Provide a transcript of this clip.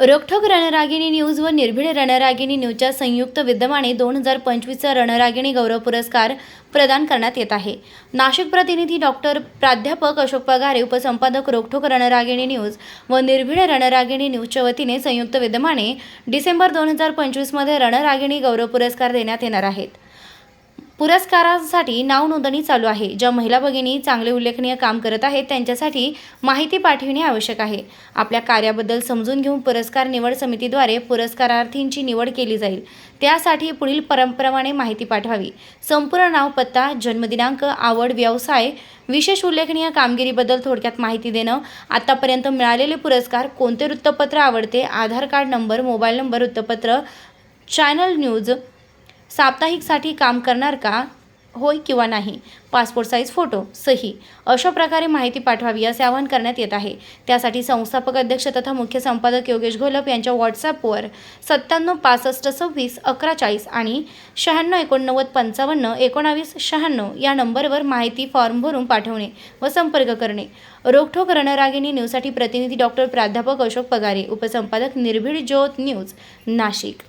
रोखोक Ranragini news व निर्भीड रणरागिणी न्यूजच्या संयुक्त विद्यमाने दोन हजार पंचवीसचा रणरागिणी गौरव पुरस्कार प्रदान करण्यात येत आहे. नाशिक प्रतिनिधी डॉक्टर प्राध्यापक अशोक पगारे उपसंपादक रोखोक रणरागिणी न्यूज व निर्भीड रणरागिणी न्यूजच्या वतीने संयुक्त विद्यमाने डिसेंबर दोन हजार पंचवीसमध्ये रणरागिणी गौरव पुरस्कार देण्यात येणार आहेत. पुरस्कारासाठी नाव नोंदणी चालू आहे. ज्या महिला भगिनी चांगले उल्लेखनीय काम करत आहेत त्यांच्यासाठी माहिती पाठविणे आवश्यक आहे. आपल्या कार्याबद्दल समजून घेऊन पुरस्कार निवड समितीद्वारे पुरस्कारार्थींची निवड केली जाईल. त्यासाठी पुढील परंपराने माहिती पाठवावी. संपूर्ण नाव पत्ता जन्मदिनांक आवड व्यवसाय विशेष उल्लेखनीय कामगिरीबद्दल थोडक्यात माहिती देणं आतापर्यंत मिळालेले पुरस्कार कोणते वृत्तपत्र आवडते Aadhaar card number mobile number वृत्तपत्र चॅनल न्यूज साप्ताहिकसाठी काम करणार का? होय किंवा नाही? पासपोर्ट साईज फोटो सही. अशा प्रकारे माहिती पाठवावी असे आवाहन करण्यात येत आहे. त्यासाठी संस्थापक अध्यक्ष तथा मुख्य संपादक योगेश घोलप यांच्या व्हॉट्सॲपवर सत्त्याण्णव पासष्ट सव्वीस अकरा चाळीस आणि शहाण्णव एकोणनव्वद पंचावन्न एकोणावीस शहाण्णव या नंबरवर माहिती फॉर्म भरून पाठवणे व संपर्क करणे. रोखोक रणरागिणी न्यूजसाठी प्रतिनिधी डॉक्टर प्राध्यापक अशोक पगारे उपसंपादक निर्भीड ज्योत न्यूज नाशिक.